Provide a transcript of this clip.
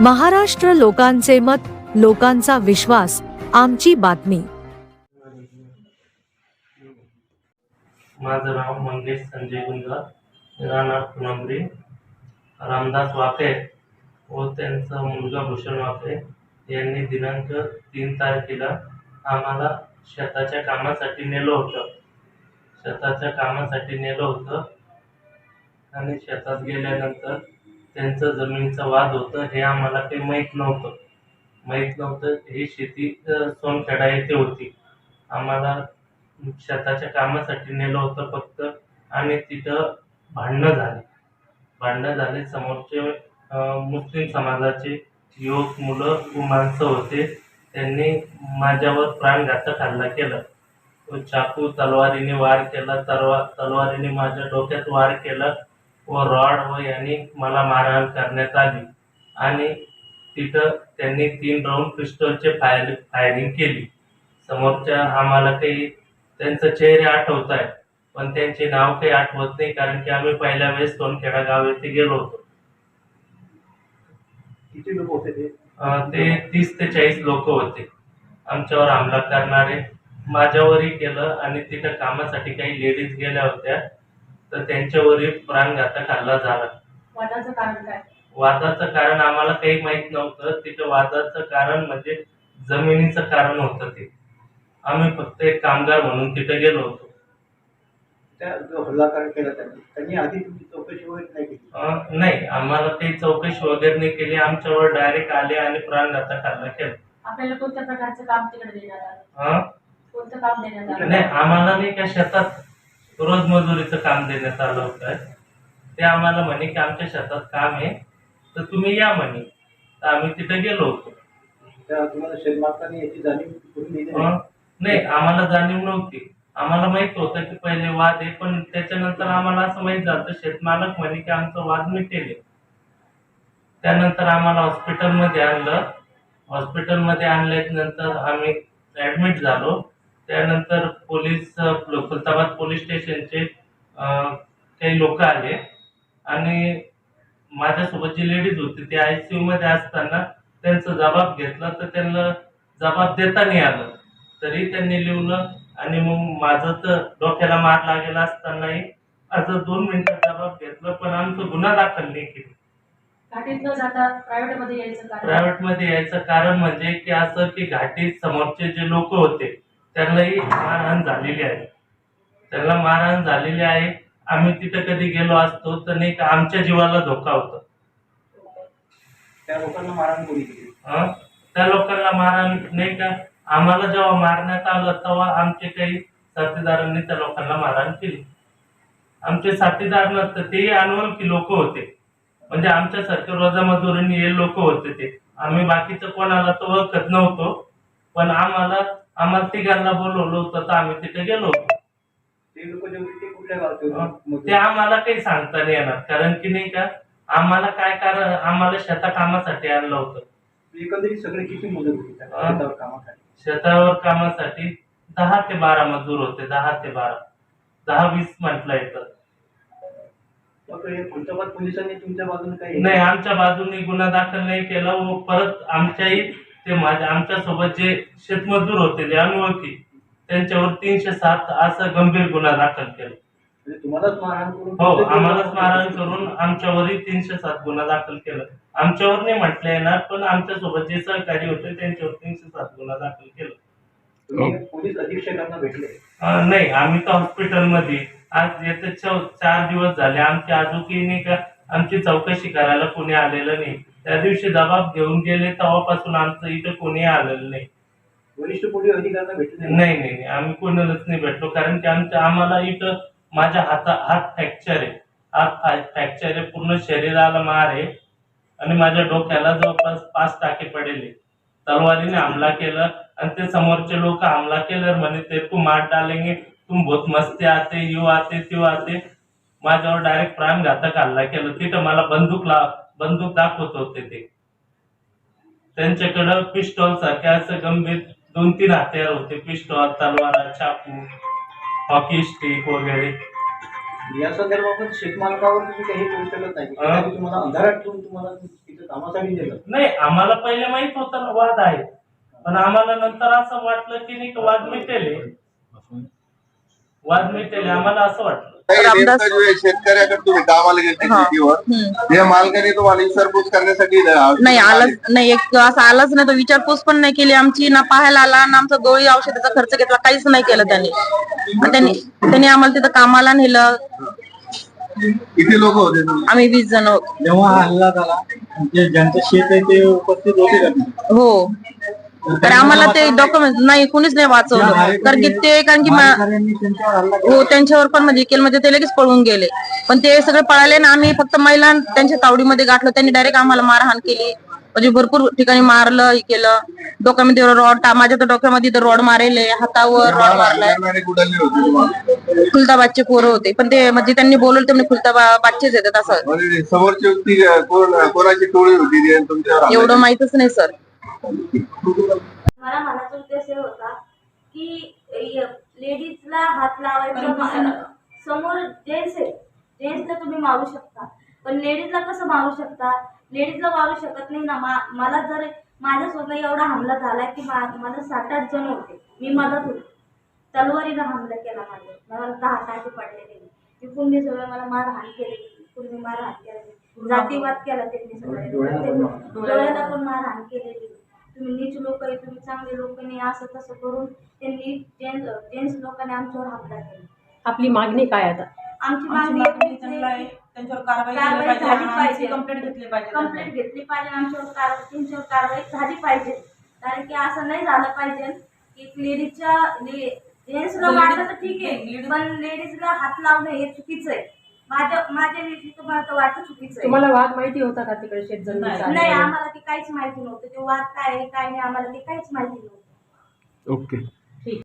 महाराष्ट्र लोकांचे मत लोकांचा विश्वास आमची बातमी. माझं नाव मंगेश संजय गुंजाळ राहणार फुलंब्री. रामदास वाफे व त्यांचा मुलगा भूषण वाफे यांनी दिनांक तीन तारखेला आम्हाला शेताच्या कामासाठी नेलं होतं. शेताच्या कामासाठी नेलं होतं आणि शेतात गेल्यानंतर त्यांचं जमिनीचा वाद होतं हे आम्हाला काही माहीत नव्हतं. माहीत नव्हतं ही शेती सोनखेडा येथे होती. आम्हाला शेताच्या कामासाठी नेलं होतं फक्त आणि तिथं भांडणं झाली. भांडणं झाले समोरचे मुस्लिम समाजाचे युवक मुलं माणसं होते. त्यांनी माझ्यावर प्राणघातक हल्ला केला. चाकू तलवारीने वार केला तलवा तलवारीने माझ्या डोक्यात वार केला. व रॉड व यांनी मला मारहाण करण्यात आली. आणि तिथं त्यांनी तीन राऊंड पिस्टलचे फायर फायरिंग केली. समोरच्या आम्हाला काही त्यांचं चेहरे आठवत आहे पण त्यांचे नाव काही आठवत नाही कारण की आम्ही पहिल्या वेळेस सोनखेडा गाव येथे गेलो होतो. किती लोक होते ते? अं, ते तीस ते चाळीस लोक होते. आमच्यावर हमला करणारे. माझ्यावरही केलं आणि तिथं कामासाठी काही लेडीज गेल्या होत्या. तर त्यांच्यावरही प्राणघातक हल्ला झाला. वादाचं कारण काय? वादाचं कारण आम्हाला काही माहीत नव्हतं. तिथं वादाचं कारण म्हणजे जमिनीचं कारण होतं ते. आम्ही फक्त एक कामगार म्हणून तिथे गेलो होतो. त्या जो हल्लाकार केला त्यांनी. त्यांनी आधी तुमची चौकशी वगैरे नाही केली? अं, नाही. आम्हाला काही चौकशी वगैरे नाही केली. आमच्यावर डायरेक्ट आले आणि प्राणघातक हल्ला केला. आपल्याला कोणत्या प्रकारचं काम तिकडे देण्यात आलं? अं? कोणतं काम देण्यात आलं? नाही आम्हाला नाही का शेतात रोजमजुरीचं काम देण्यात आलं होतं. ते आम्हाला म्हणे की आमच्या शेतात काम आहे तर तुम्ही या म्हणे. तर आम्ही तिथे गेलो होतो. त्या तुम्हाला शेतमालकाने याची जाणीव करून दिली नाही. अं? नाही आम्हाला जाणीव नव्हती. आम्हाला माहीत होतं की पहिले वाद आहे पण त्याच्यानंतर आम्हाला असं माहीत झालं शेतमालक म्हणे की आमचं वाद मिटेल त्यानंतर आम्हाला हॉस्पिटलमध्ये आणलं. हॉस्पिटलमध्ये आणल्यानंतर आम्ही ऍडमिट झालो. त्यानंतर पोलीस खुलताबाद पोलीस स्टेशनचे काही लोक आले. आणि माझ्यासोबत जी लेडीज होती ती आय सी मध्ये असताना त्यांचा जबाब घेतला तर त्यांना जबाब देता नाही आलं. तरी त्यांनी लिहलं आणि मग माझं तर डोक्याला मार लागेला असतानाही असं दोन मिनिटं जबाब घेतलं पण आमचं गुन्हा दाखल नाही केला. घाटीत न जाता प्रायव्हेटमध्ये यायचं कारण? प्रायव्हेटमध्ये यायचं कारण म्हणजे की असं की घाटीत समोरचे जे लोक होते त्यांनाही मारहाण झालेली आहे. त्यांना मारहाण झालेली आहे. आम्ही तिथे कधी गेलो असतो तर नाही का आमच्या जीवाला धोका होता. त्या लोकांना मारहाण कोणी केली? हं? त्या लोकांना मारहाण नाही का? आम्हाला जेव्हा मारण्यात आलं तेव्हा आमचे काही साथीदारांनी त्या लोकांना मारहाण केली. आमचे साथीदार नसतं तेही अनोळखी लोक होते. म्हणजे आमच्यासारखे रोजामजुरीने हे लोक होते ते. आम्ही बाकीचं कोणाला तर ओळखत नव्हतो. पण आम्हाला आम्हाला तिघांना बोलवलं होतं तर आम्ही तिथे गेलो ते लोक ते कुठल्या गावचे ते आम्हाला काही सांगता नाही येणार. कारण की नाही का आम्हाला काय कारण आम्हाला शेता कामासाठी आणलं होतं. एकंदरीत सगळे किती मुलं होती त्या हा. शेतावर कामासाठी? शेतावर कामासाठी दहा ते बारा मजूर होते दहा ते बारा. दहा वीस मग हे खुलताबाद पोलिसांनी तुमच्या बाजूने काही नाही आमच्या बाजूने गुन्हा दाखल नाही केला. व परत आमच्याही ते माझ्या आमच्यासोबत जे शेतमजूर होते जे अनोळखी त्यांच्यावर तीनशे सात असं गंभीर गुन्हा दाखल केला. म्हणजे तुम्हालाच मारहाण करून हो आम्हालाच मारहाण करून आमच्यावरही तीनशे सात गुन्हा दाखल केला. आमच्यावर नाही म्हटलं येणार पण आमच्यासोबत जे सहकारी होते त्यांच्यावर तीनशे सात गुन्हा दाखल केला. तुम्ही पोलीस अधीक्षकांना भेटले. अं, नाही आम्ही तर हॉस्पिटलमध्ये आज येते चौ- चार दिवस झाले. आमची आजोकी नाही का? आमची चौकशी करायला कोणी आलेलं नाही. त्या दिवशी जबाब घेऊन गेले तेव्हापासून आमचं इथं कोणी आलेलं नाही. वरिष्ठ पोलीस अधिकाऱ्यांना भेटले नाही? नाही नाही आम्ही कोणालाच नाही भेटलो कारण की आमच्या आम्हाला इथं माझ्या हाता हात फ्रॅक्चर आहे. हात फ्रॅक्चर आहे पूर्ण शरीराला मार आहे. आणि माझ्या डोक्याला जवळपास पाच टाके पडेले. तलवारीने हमला केला आणि ते समोरचे लोक हमला केलं म्हणे ते तू मार डालेंगे तुम बहुत मस्ती आते यू आते त्यो आते. माझ्यावर डायरेक्ट प्राणघातक हल्ला केला. तिथं मला बंदूक ला बंदूक दाखवत होते ते. त्यांच्याकडं पिस्टॉल सारखे असं गंभीर दोन तीन हत्यार होते. पिस्टॉल तलवार चाकू हॉकी स्टिक वगैरे. या संदर्भात शेतमालकावर तुम्ही काही करू शकत नाही तुम्हाला अंधारात ठेवून तुम्हाला तिथे कामासाठी दिलं नाही आम्हाला पहिले माहीत होतं ना वाद आहे. पण आम्हाला नंतर असं वाटलं की नाही का वाद मिटेल वाद मिटेल आम्हाला असं वाटलं. रामदास- नेमकं जे आहे, शेतकऱ्याकडे तुम्ही कामाला गेले हा. शेतीवर हम्म. या मालकाने तुम्हाला विचारपूस करण्यासाठी नाही आलाच नाही एक असं आलाच नाही तो विचारपूस पण नाही केली आमची ना पाहायला आला ना आमचा गोळी औषधाचा खर्च घेतला काहीच नाही केलं त्यांनी आणि त्यांनी त्यांनी आम्हाला तिथं कामाला नेलं किती लोक होते तुम्ही? आम्ही वीस जण होतो. जेव्हा हल्ला झाला जे ज्यांचं शेत आहे ते उपस्थित होते का तिथे? हो तर आम्हाला ते डॉक्युमेंट नाही कुणीच नाही वाचवलं. कारण की ते कारण की मा- केला. हो त्यांच्यावर पण म्हणजे केलमध्ये ते लगेच पळून गेले. पण ते सगळे पळाले ना आम्ही फक्त महिला त्यांच्या तावडीमध्ये गाठलो त्यांनी डायरेक्ट आम्हाला मारहाण केली. म्हणजे भरपूर ठिकाणी मारलं हे केलं. डोक्यामध्ये रॉड माझ्या तर डोक्यामध्ये तर रॉड मारेले हातावर रॉड मारलाय? खुलताबादचे पोरं होते. पण ते म्हणजे त्यांनी बोलवलं ते खुलताबादचेच येतात असं. म्हणजे समोरची व्यक्ती अं, कोण कोणाची टोळी होती जी तुमच्यावर हल्ला एवढं माहितच नाही सर. मला म्हणायचा उद्देश होता की लेडीजला हात लावायचा मा- समोर जेंट्स आहे जेंट्सला तुम्ही मारू शकता. पण लेडीजला कसं मारू शकता? लेडीजला मारू शकत नाही ना. मा मला जर माझ्यासोबत एवढा हमला झाला की मा- मला सात आठ जण होते. मी मदत होती. तलवारीनं हमला केला माझ्या मला दहा टाके पडलेले मी. पुण्य सगळं मला मारहाण केली. पूर्ण मारहाण केली. जातीवाद केला त्यांनी सगळे डोळ्याला पण मारहाण केलेली. तुम्ही नीच लोक आहे तुम्ही चांगले लोक नाही असं तसं करून त्यांनी जेंट्स जेंट्स लोकांनी आमच्यावर हमला केला. आपली मागणी काय आता? आमची मागणी आहे की त्यांच्यावर कारवाई कारवाई झाली पाहिजे. कंप्लेंट घेतली पाहिजे कंप्लेंट घेतली पाहिजे. आमच्यावर कारवाई त्यांच्यावर कारवाई झाली पाहिजे. कारण की असं नाही झालं पाहिजे की लेडीजच्या जेंट्सला मारलं तर ठीक आहे पण लेडीजला हात लावणं हे चुकीचं आहे. माझ्या तर वाटतं चुकीचं आहे. तुम्हाला वाद माहिती होता का तिकडे नाही. आम्हाला ते काहीच माहिती नव्हतं. ते वाद काय आहे काय नाही आम्हाला ते काहीच माहिती नव्हतं. ओके.